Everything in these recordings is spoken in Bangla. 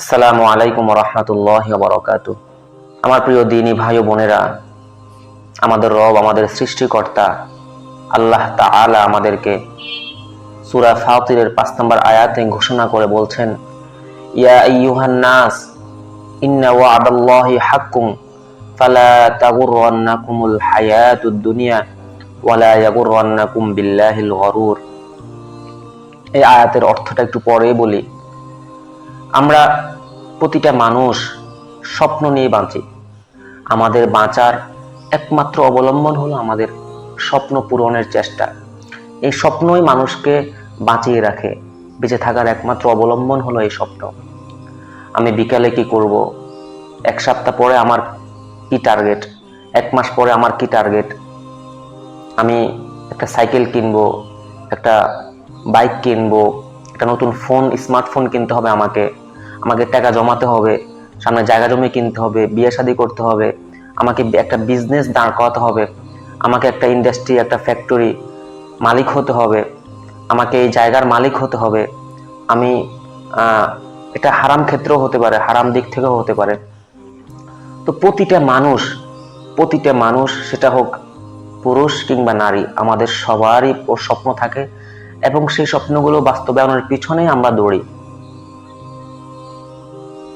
আসসালামু আলাইকুম রহমতুল্লাহ বরকাত আমার প্রিয় দিনী ভাই বোনেরা, আমাদের রব, আমাদের সৃষ্টিকর্তা, আল্লাহ তাআলা আমাদেরকে সূরা ফাতিরের পাঁচ নম্বর আয়াতে ঘোষণা করে বলছেন, ইয়া আইয়ুহান নাস ইন্না ওয়া'দাল্লাহি হাক্কুম, ফালা তাগুররান্নাকুমুল হায়াতুদ দুনিয়া, ওয়ালা ইয়াগুররান্নাকুম বিল্লাহিল গরুর। এই আয়াতের অর্থটা একটু পরে বলি। আমরা প্রতিটা মানুষ স্বপ্ন নিয়ে বাঁচি। আমাদের বাঁচার একমাত্র অবলম্বন হলো আমাদের স্বপ্ন পূরণের চেষ্টা। এই স্বপ্নই মানুষকে বাঁচিয়ে রাখে, বেঁচে থাকার একমাত্র অবলম্বন হলো এই স্বপ্ন। আমি বিকালে কি করব? এক সপ্তাহ পরে আমার কি টার্গেট এক মাস পরে আমার কি টার্গেট আমি একটা সাইকেল কিনবো, একটা বাইক কিনবো, একটা নতুন ফোন স্মার্টফোন কিনতে হবে আমাকে। আমাকে টাকা জমাতে হবে, সামনে জায়গা জমি কিনতে হবে, বিয়ে শাদী করতে হবে, আমাকে একটা বিজনেস দাঁড় করাতে হবে, আমাকে একটা ইন্ডাস্ট্রি একটা ফ্যাক্টরি মালিক হতে হবে, আমাকে এই জায়গার মালিক হতে হবে। আমি এটা হারাম ক্ষেত্রেও হতে পারে, হারাম দিক থেকেও হতে পারে। তো প্রতিটা মানুষ প্রতিটা মানুষ, সেটা হোক পুরুষ কিংবা নারী, আমাদের সবারই স্বপ্ন থাকে এবং সেই স্বপ্নগুলো বাস্তবায়নের পিছনেই আমরা দৌড়ি।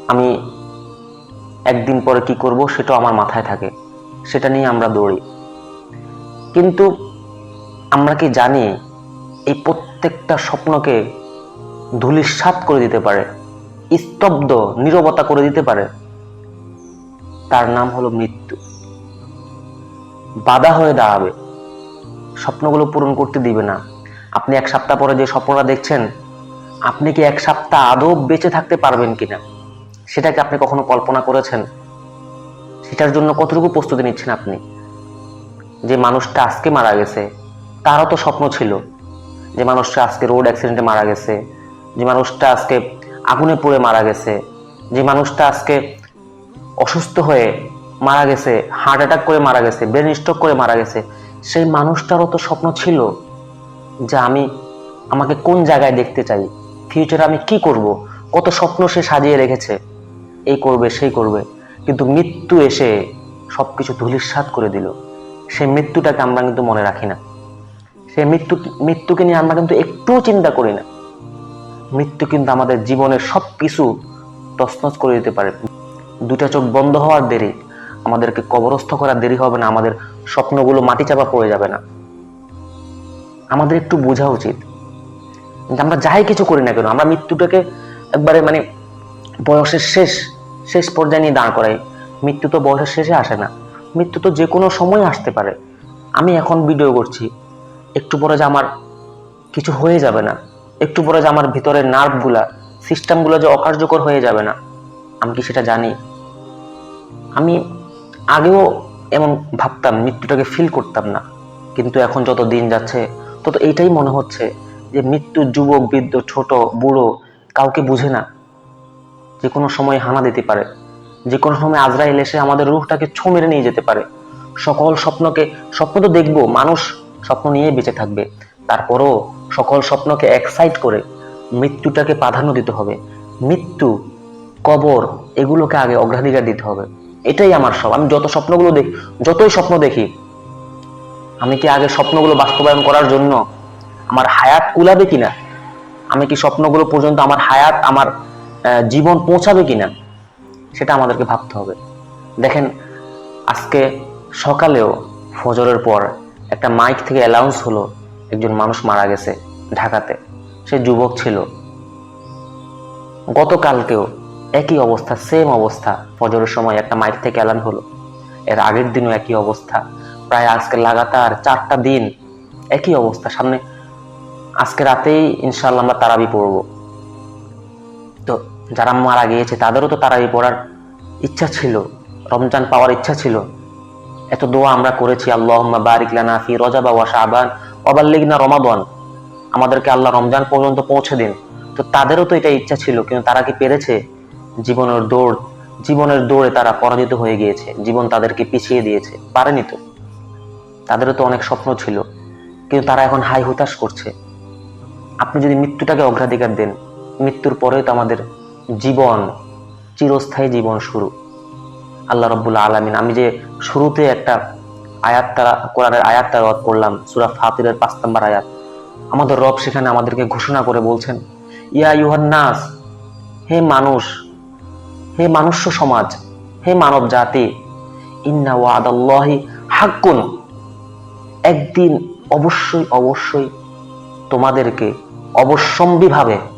আমি একদিন পরে কি করব সেটাও আমার মাথায় থাকে। সেটা নিয়ে আমরা দৌড়ি। কিন্তু আমরা কি জানি এই প্রত্যেকটা স্বপ্নকে ধুলিস্বাত করে দিতে পারে, স্তব্ধ, নীরবতা করে দিতে পারে। তার নাম হলো মৃত্যু। বাধা হয়ে দাঁড়াবে। স্বপ্নগুলো পূরণ করতে দিবে না। আপনি এক সপ্তাহ পরে যে স্বপ্নটা দেখছেন, আপনি কি এক সপ্তাহ আদৌ বেঁচে থাকতে পারবেন কিনা? সেটাকে আপনি কখনো কল্পনা করেছেন? সেটার জন্য কতটুকু প্রস্তুতি নিচ্ছেন আপনি? যে মানুষটা আজকে মারা গেছে, তারও তো স্বপ্ন ছিল। যে মানুষটা আজকে রোড অ্যাক্সিডেন্টে মারা গেছে, যে মানুষটা আজকে আগুনে পুড়ে মারা গেছে, যে মানুষটা আজকে অসুস্থ হয়ে মারা গেছে হার্ট অ্যাটাক করে মারা গেছে ব্রেন স্ট্রোক করে মারা গেছে, সেই মানুষটারও তো স্বপ্ন ছিল যে আমি আমাকে কোন জায়গায় দেখতে চাই ফিউচারে আমি কি করব, কত স্বপ্ন সে সাজিয়ে রেখেছে। এই করবে, সেই করবে। কিন্তু মৃত্যু এসে সবকিছু ধুলিস্বাত করে দিল। সেই মৃত্যুটাকে আমরা কিন্তু মনে রাখি না। সেই মৃত্যু, মৃত্যুকে নিয়ে আমরা কিন্তু একটুও চিন্তা করি না। মৃত্যু কিন্তু আমাদের জীবনের সব কিছু তছনছ করে দিতে পারে। দুটা চোখ বন্ধ হওয়ার দেরি, আমাদেরকে কবরস্থ করার দেরি হবে না, আমাদের স্বপ্নগুলো মাটি চাপা পড়ে যাবে না। আমাদের একটু বোঝা উচিত আমরা যাই কিছু করি না কেন, আমরা মৃত্যুটাকে একবারে মানে বয়সের শেষ শেষ পর্যায়ে নিয়ে দাঁড় করাই। মৃত্যু তো বয়সের শেষে আসে না। মৃত্যু তো যে কোনো সময় আসতে পারে। আমি এখন ভিডিও করছি। একটু পরে যে আমার কিছু হয়ে যাবে না। একটু পরে যে আমার ভিতরের নার্ভগুলা সিস্টেমগুলো যে অকার্যকর হয়ে যাবে না। আমি কি সেটা জানি? আমি আগেও এমন ভাবতাম, মৃত্যুটাকে ফিল করতাম না। কিন্তু এখন যত দিন যাচ্ছে, তত এইটাই মনে হচ্ছে যে মৃত্যু যুবক, বৃদ্ধ, ছোট, বুড়ো, কাউকে বুঝে না। যে কোনো সময় হানা দিতে পারে। যে কোনো সময় আজরাইল এসে আমাদের রুহটাকে ছো মেরে নিয়ে যেতে পারে। সকল স্বপ্নকে, স্বপ্ন তো দেখব, মানুষ স্বপ্ন নিয়ে বেঁচে থাকবে। তারপরও সকল স্বপ্নকে এক্সাইট করে মৃত্যুটাকে প্রাধান্য দিতে হবে। মৃত্যু, কবর, এগুলোকে আগে অগ্রাধিকার দিতে হবে। এটাই আমার সব। আমি যত স্বপ্নগুলো দেখি, যতই স্বপ্ন দেখি, আমি কি আগে স্বপ্নগুলো বাস্তবায়ন করার জন্য আমার হায়াত কুলাবে কিনা? আমি কি স্বপ্নগুলো পর্যন্ত আমার হায়াত, আমার জীবন পৌঁছাবে কিনা, সেটা আমাদেরকে ভাবতে হবে। দেখেন, আজকে সকালেও ফজরের পর একটা মাইক থেকে অ্যালাউন্স হলো, একজন মানুষ মারা গেছে ঢাকাতে। সে যুবক ছিল। গতকালকেও একই অবস্থা সেম অবস্থা, ফজরের সময় একটা মাইক থেকে অ্যালান হলো। এর আগের দিনও একই অবস্থা। প্রায় আজকে লাগাতার চারটা দিন একই অবস্থা। সামনে আজকে রাতেই ইনশাল্লাহ আমরা তারাবি পড়ব। যারা মারা গিয়েছে, তাদেরও তো তারাবি পড়ার ইচ্ছা ছিল, রমজান পাওয়ার ইচ্ছা ছিল। এত দোয়া আমরা করেছি আল্লাহ বারিক লানা ফি রজাবা ওয়া শাবান ওয়াবাল্লিগনা রমাদান। আমাদেরকে আল্লাহ রমজান পর্যন্ত পৌঁছে দিন। তো তাদেরও তো এটা ইচ্ছা ছিল, কিন্তু তারা কি পেরেছে? জীবনের দৌড়, জীবনের দৌড়ে তারা পরাজিত হয়ে গিয়েছে, জীবন তাদেরকে পিছিয়ে দিয়েছে। পারেনি তো। তাদেরও তো অনেক স্বপ্ন ছিল, কিন্তু তারা এখন হাই হুতাশ করছে। আপনি যদি মৃত্যুটাকে অগ্রাধিকার দেন, মৃত্যুর পরেও তো আমাদের জীবন, চিরস্থায়ী জীবন শুরু। আল্লাহ রব্বুল আলমিন, আমি যে শুরুতে একটা আয়াত তারা, কোরআনের আয়াত তালাওয়াত করলাম, সুরা ফাতিরের পাঁচ নম্বর আয়াত, আমাদের রব সেখানে আমাদেরকে ঘোষণা করে বলছেন, ইয়া ইউহান নাস, হে মানুষ, হে মানুষ্য সমাজ, হে মানব জাতি, ইন্না ওয়াদাল্লাহি হাক্কুন, একদিন অবশ্যই অবশ্যই তোমাদেরকে অবশ্যম্বিভাবে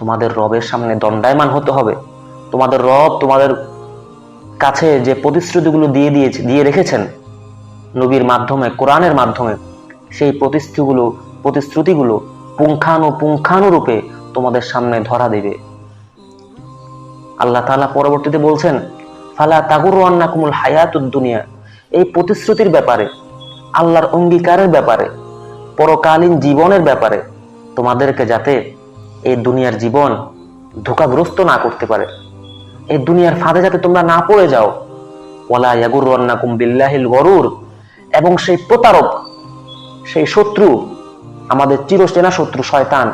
তোমাদের রবের সামনে দণ্ডায়মান হতে হবে। তোমাদের রব তোমাদের কাছে যে প্রতিশ্রুতিগুলো দিয়ে দিয়েছে দিয়ে রেখেছেন, নবীর মাধ্যমে, কোরআনের মাধ্যমে, সেই প্রতিশ্রুতিগুলো প্রতিশ্রুতিগুলো পুঙ্খানু পুঙ্খানুরূপে তোমাদের সামনে ধরা দেবে। আল্লাহ তাআলা পরবর্তীতে বলছেন, ফালা তাগুর আন্নাকুমুল হায়াতুদ দুনিয়া। এই প্রতিশ্রুতির ব্যাপারে, আল্লাহর অঙ্গীকারের ব্যাপারে, পরকালীন জীবনের ব্যাপারে তোমাদেরকে যাতে এই দুনিয়ার জীবন ধোকাগ্রস্ত না করতে পারে। এই দুনিয়ার ফাঁদে যাতে তোমরা না পড়ে যাও। ওয়ালা ইয়াগুরান্নাকুম বিল্লাহিল গরুর। এবং সেই প্রতারক, সেই শত্রু, আমাদের চিরচেনা শত্রু শয়তান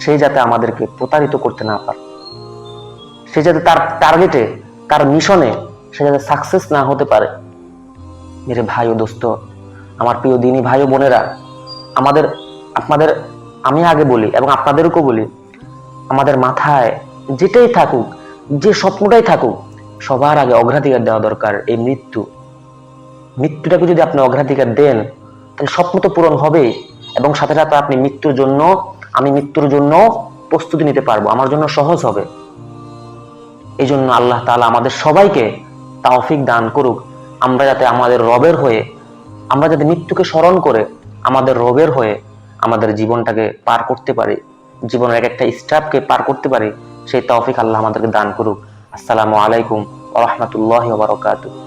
সেই যাতে আমাদেরকে প্রতারিত করতে না পারে। সে যাতে তার টার্গেটে তার মিশনে সে যাতে সাকসেস না হতে পারে। মেরে ভাই ও দোস্ত, আমার প্রিয় দিনী ভাই ও বোনেরা, আমাদের, আপনাদের আমি আগে বলি এবং আপনাদেরকেও বলি, আমাদের মাথায় যেটাই থাকুক, যে স্বপ্নটাই থাকুক, সবার আগে অগ্রাধিকার দেওয়া দরকার এই মৃত্যু। মৃত্যুটাকে যদি আপনি অগ্রাধিকার দেন, তাহলে স্বপ্ন তো পূরণ হবেই এবং সাথে সাথে আপনি মৃত্যুর জন্য, আমি মৃত্যুর জন্য প্রস্তুতি নিতে পারব, আমার জন্য সহজ হবে। এই জন্য আল্লাহ তালা আমাদের সবাইকে তাওফিক দান করুক। আমরা যাতে আমাদের রবের হয়ে, আমরা যাতে মৃত্যুকে স্মরণ করে আমাদের রবের হয়ে আমাদের জীবনটাকে পার করতে পারে, জীবনের এক একটা স্টাফকে পার করতে পারে, সেই তৌফিক আল্লাহ আমাদেরকে দান করুক। আসসালামু আলাইকুম রাহমাতুল্লাহি বারাকাতুহু।